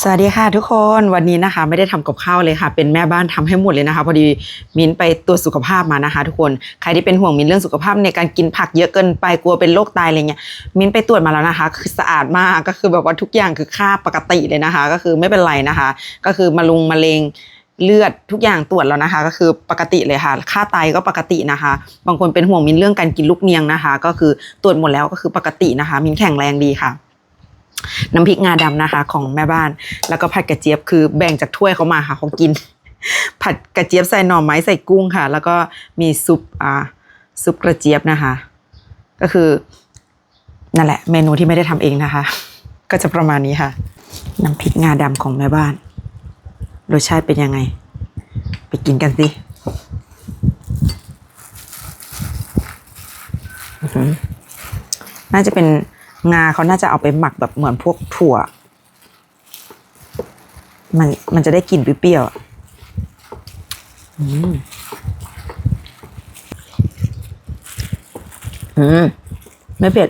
สวัสดีค่ะทุกคนวันนี้นะคะไม่ได้ทำกับข้าวเลยค่ะ เป็นแม่บ้านทำให้หมดเลยนะคะ พอดีมิ้นไปตรวจสุขภาพมานะคะ ทุกคนใครที่เป็นห่วงมิ้นเรื่องสุขภาพในการกินผักเยอะเกินไปกลัวเป็นโรคไตอะไรเงี้ยมิ้นไปตรวจมาแล้วนะคะ คือสะอาดมากก็คือแบบว่าทุกอย่างคือค่าปกติเลยนะคะ ก็คือไม่เป็นไรนะคะ ก็คือมะลุงมะเร็งเลือดทุกอย่างตรวจแล้วนะคะ ก็คือปกติเลยค่ะ ค่าไตก็ปกตินะคะ บางคนเป็นห่วงมิ้นเรื่องการกินลูกเนียงนะคะ ก็คือตรวจหมดแล้วก็คือปกตินะคะ มิ้นแข็งแรงดีค่ะ น้ำพริกงาดำนะคะ ของแม่บ้าน แล้วก็ผัดกระเจี๊ยบคือแบ่งจากถ้วยเขามาค่ะเขากิน ผัดกระเจี๊ยบใส่หน่อไม้ใส่กุ้งค่ะ แล้วก็มีซุปอ่าซุปกระเจี๊ยบนะคะ ก็คือนั่นแหละ เมนูที่ไม่ได้ทำเองนะคะ ก็จะประมาณนี้ค่ะ น้ำพริกงาดำของแม่บ้านรสชาติเป็นยังไง ไปกินกันสิน่าจะเป็น งาเขาน่าจะเอาไปหมักแบบเหมือนพวกถั่ว มันมันจะได้กลิ่นเปรี้ยวๆอะอืมอืมไม่เผ็ด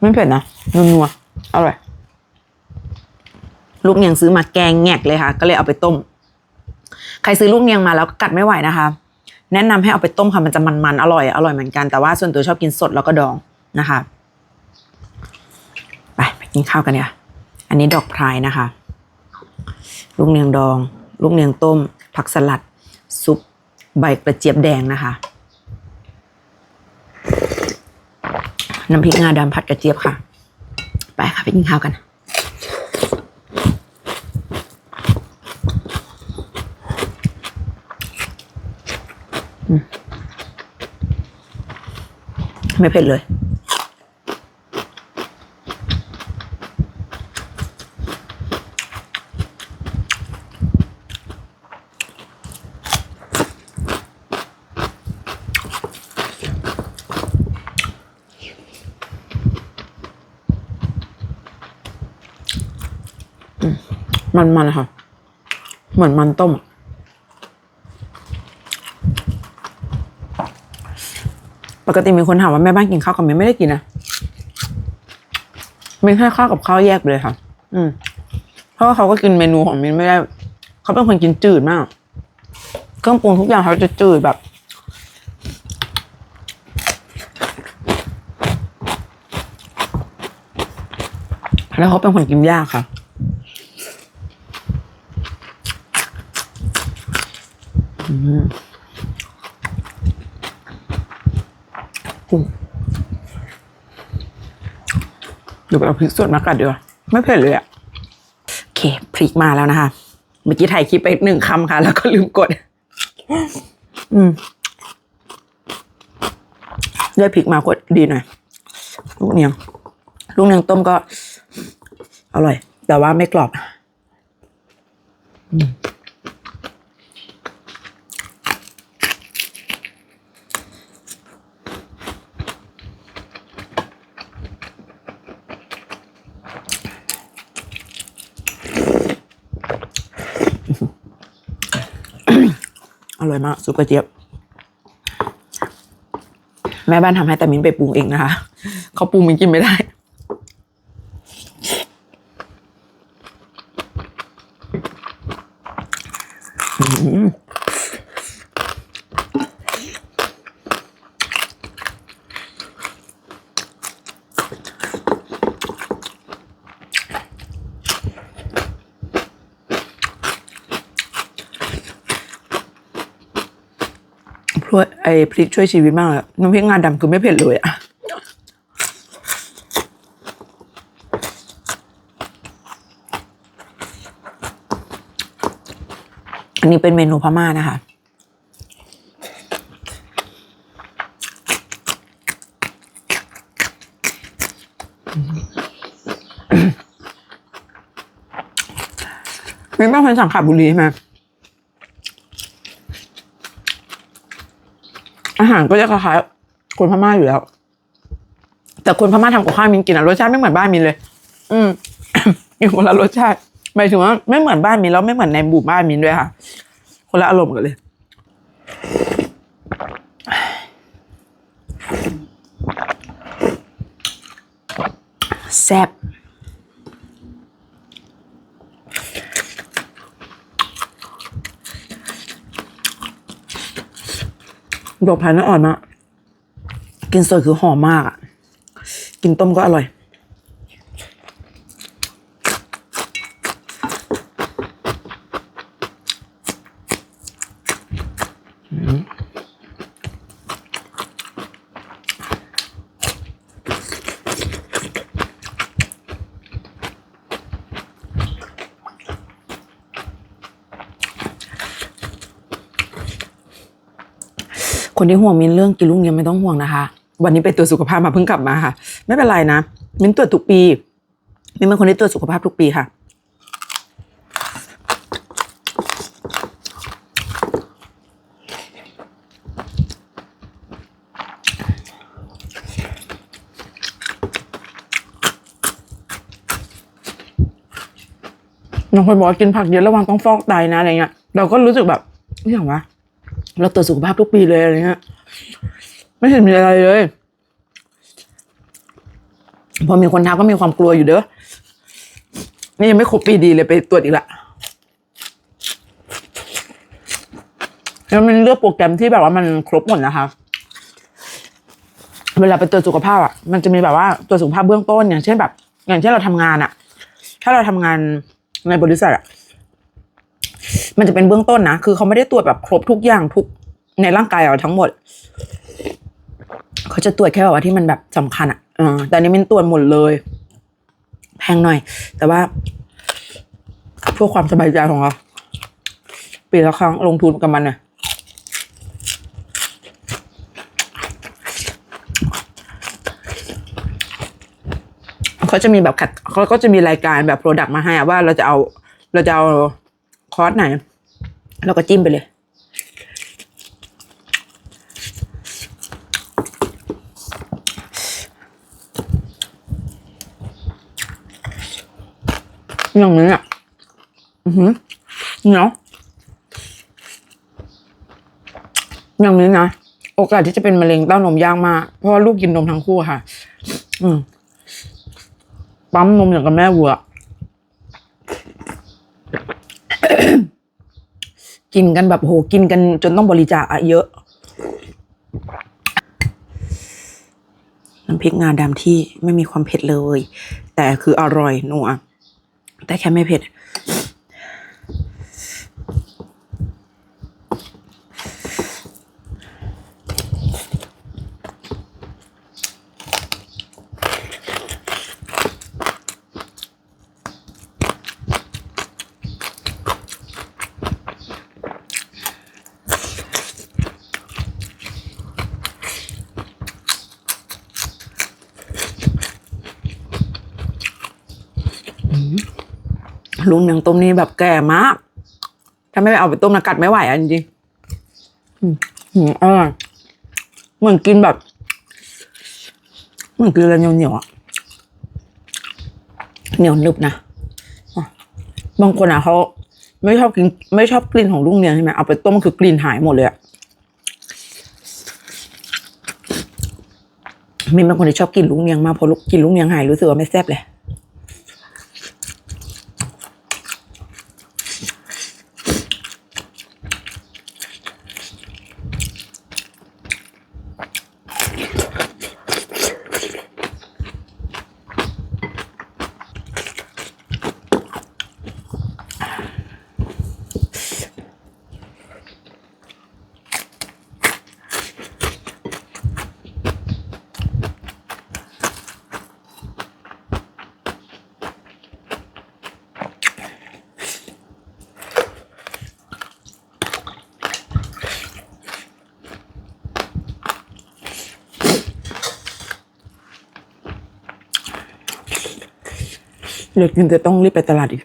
ไม่เผ็ดนะนัวๆอร่อยลูกเนียงซื้อมาแกงแงกเลยค่ะ ก็เลยเอาไปต้ม ใครซื้อลูกเนียงมาแล้วกัดไม่ไหวนะคะ แนะนำให้เอาไปต้มค่ะมันจะมันๆอร่อยอร่อยเหมือนกันแต่ว่าส่วนตัวชอบกินสดแล้วก็ดองนะคะ กินข้าวกันเนี่ยอันนี้ดอกพรายนะคะ ลูกเนียงดอง ลูกเนียงต้ม ผักสลัด ซุป ใบกระเจี๊ยบแดงนะคะ น้ำพริกงาดำผัดกระเจี๊ยบค่ะ ไปค่ะไปกินข้าวกันไม่เผ็ดเลย มันมันๆค่ะ เหมือนมันต้ม ปกติมีคนถามว่าแม่บ้านกินข้าวกับเมนไม่ได้กินนะเมนให้ข้าวกับข้าวแยกเลยค่ะ อืม เพราะว่าเขาก็กินเมนูของเมนไม่ได้ เขาเป็นคนกินจืดมาก เครื่องปรุงทุกอย่างเขาจะจืดแบบแล้วเขาเป็นคนกินยากค่ะ เดี๋ยวไปเอาพริกสดมากัดดีกว่าไม่เผ็ดเลยอะโอเคพริกมาแล้วนะคะ เมื่อกี้ถ่ายคลิปไปหนึ่งคำค่ะ แล้วก็ลืมกด อืมได้พริกมากดดีหน่อย ลูกเนียง ลูกเนียงต้มก็ อร่อย แต่ว่าไม่กรอบ อ ร่อยมากซุปกระเจี๊ยบ แม่บ้านทำให้แต่มิ้นไปปรุงเองนะคะเขาปรุงมิ้นกินไม่ได้อืม พรวไอ้พริกช่วยชีวิตมากเลยน้ำพริกงาดำคือไม่เผ็ดเลยอะอันนี้เป็นเมนูพม่านะคะมีบ้านคนสังขบุรีใช่ไหม อา หารก็จะคล้ายๆคนพม่าอยู่แล้ว แต่คนพม่าทำกับข้าวมินกินอะรสชาติไม่เหมือนบ้านมินเลย อืมมีคนละรสชาติหมายถึงว่าไม่เหมือนบ้านมินแล้วไม่เหมือนในบูบ้านมินด้วยค่ะ คนละอารมณ์กันเลย แซ่บ ดอกพายน่าอ่อนมาก กินสดคือหอมมากอะ กินต้มก็อร่อย คนที่ห่วงมินเรื่องกินลูกเนี้ยไม่ต้องห่วงนะคะ วันนี้ไปตรวจสุขภาพมาเพิ่งกลับมาค่ะ ไม่เป็นไรนะมินตรวจทุกปีมินเป็นคนที่ตรวจสุขภาพทุกปีค่ะน้องคนบอกว่ากินผักเยอะระวังต้องฟอกไตนะอะไรเงี้ย เราก็รู้สึกแบบนี่อย่างวะ เราตรวจสุขภาพทุกปีเลยอะไรเงี้ยไม่เห็นมีอะไรเลย พอมีคนทักก็มีความกลัวอยู่เด้อนี่ยังไม่ครบปีดีเลยไปตรวจอีกละแล้วมันเลือกโปรแกรมที่แบบว่ามันครบหมดนะคะ เวลาไปตรวจสุขภาพอะ มันจะมีแบบว่าตรวจสุขภาพเบื้องต้นอย่างเช่นแบบ อย่างเช่นเราทำงานอะ ถ้าเราทำงานในบริษัทอะ มันจะเป็นเบื้องต้นนะ คือเขาไม่ได้ตรวจแบบครบทุกอย่างทุกในร่างกายเราทั้งหมด เขาจะตรวจแค่แบบว่าที่มันแบบสำคัญอะเออแต่นี้มันตรวจหมดเลย แพงหน่อย แต่ว่าเพื่อความสบายใจของเราปีละครั้งลงทุนกับมันเนี่ยเขาจะมีแบบขัดเขาก็จะมีรายการแบบโปรดักต์มาให้อะว่าเราจะเอาเราจะเอา คอร์สไหน เราก็จิ้มไปเลยอย่างนี้อะ อือหือเนาะอย่างนี้นะ โอกาสที่จะเป็นมะเร็งเต้านมยากมาก เพราะว่าลูกกินนมทั้งคู่ค่ะ อืมปั๊มนมอย่างกับแม่วัว กินกันแบบโหกินกันจนต้องบริจาคอะเยอะ น้ำพริกงาดำที่ไม่มีความเผ็ดเลย แต่คืออร่อยนัวแต่แค่ไม่เผ็ด ลุงหนังต้มนี่แบบแก่มาก ถ้าไม่ไปเอาไปต้มนะกัดไม่ไหวอะจริงอืมอร่อยเหมือนกินแบบ เหมือนกินอะไรเหนียวๆอะเหนียวนึบนะบางคนอะเขาไม่ชอบกินไม่ชอบกลิ่นของลูกเนียงใช่ไหมเอาไปต้มคือกลิ่นหายหมดเลยอะมินเป็นคนที่ชอบกินลูกเนียงมากพอกินลูกเนียงหายรู้สึกว่าไม่แซ่บเลย เดี๋ยวกินจะต้องรีบไปตลาดอีก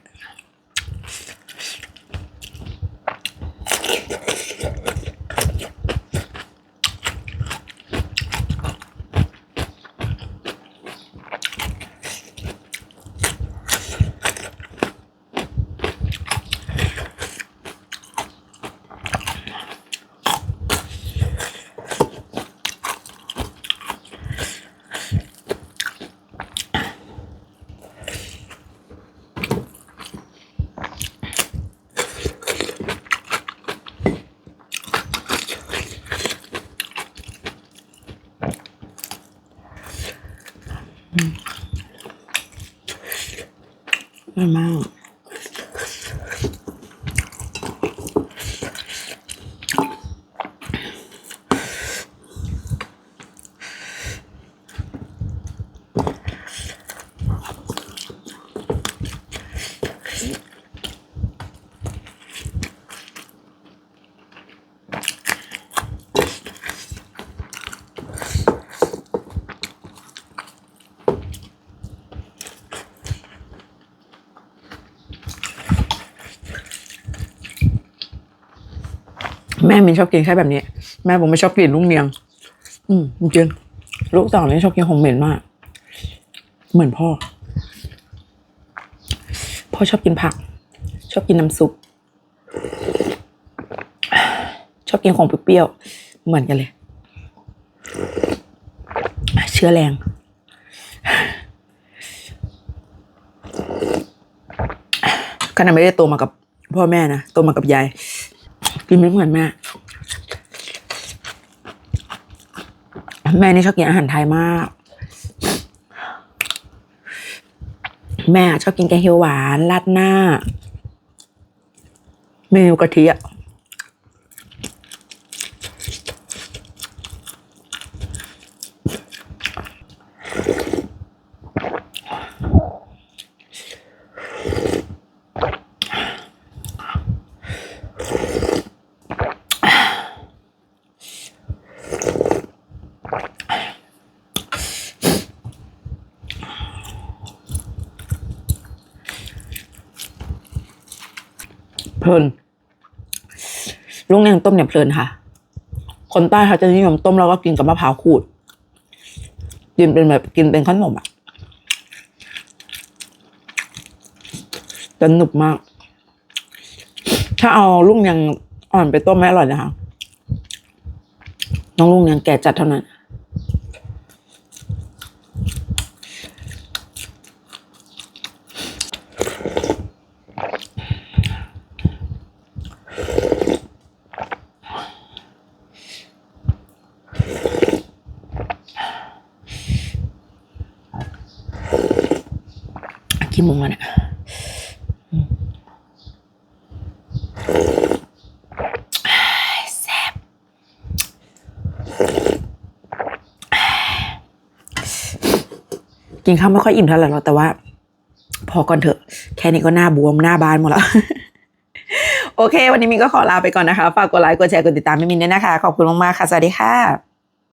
ม่มินชอบกินแค่แบบนี้ แม่ผมไม่ชอบกินลูกเนียง อืมจริงๆลูกสาวนี่ชอบกินของเหม็นมาก เหมือนพ่อ พ่อชอบกินผัก ชอบกินน้ำซุป ชอบกินของเปรี้ยวๆเหมือนกันเลย เชื้อแรงขนาดไม่ได้โตมากับพ่อแม่นะโตมากับยายกินไม่เหมือนแม่ แม่นี่ชอบกินอาหารไทยมาก แม่ชอบกินแกงเขียวหวานราดหน้า เมนูกะทิอะ เพลินลุงเนียงต้มเนี่ยเพลินค่ะ คนใต้เขาจะนิยมต้มแล้วก็กินกับมะพร้าวขูด กินเป็นแบบกินเป็นขนมอะจะหนุบมาก ถ้าเอาลูกเนียงอ่อนไปต้มไม่อร่อยนะคะ น้องลูกเนียงแก่จัดเท่านั้น กี่โมงแล้วเนี่ยอืมแซ่บกินข้าวไม่ค่อยอิ่มเท่าไหร่หรอกแต่ว่า พอก่อนเถอะ แค่นี้ก็หน้าบวมหน้าบานหมดแล้ว โอเค วันนี้มินก็ขอลาไปก่อนนะคะ ฝากกดไลค์กดแชร์กดติดตามมินด้วยนะคะ ขอบคุณมากๆค่ะ สวัสดีค่ะ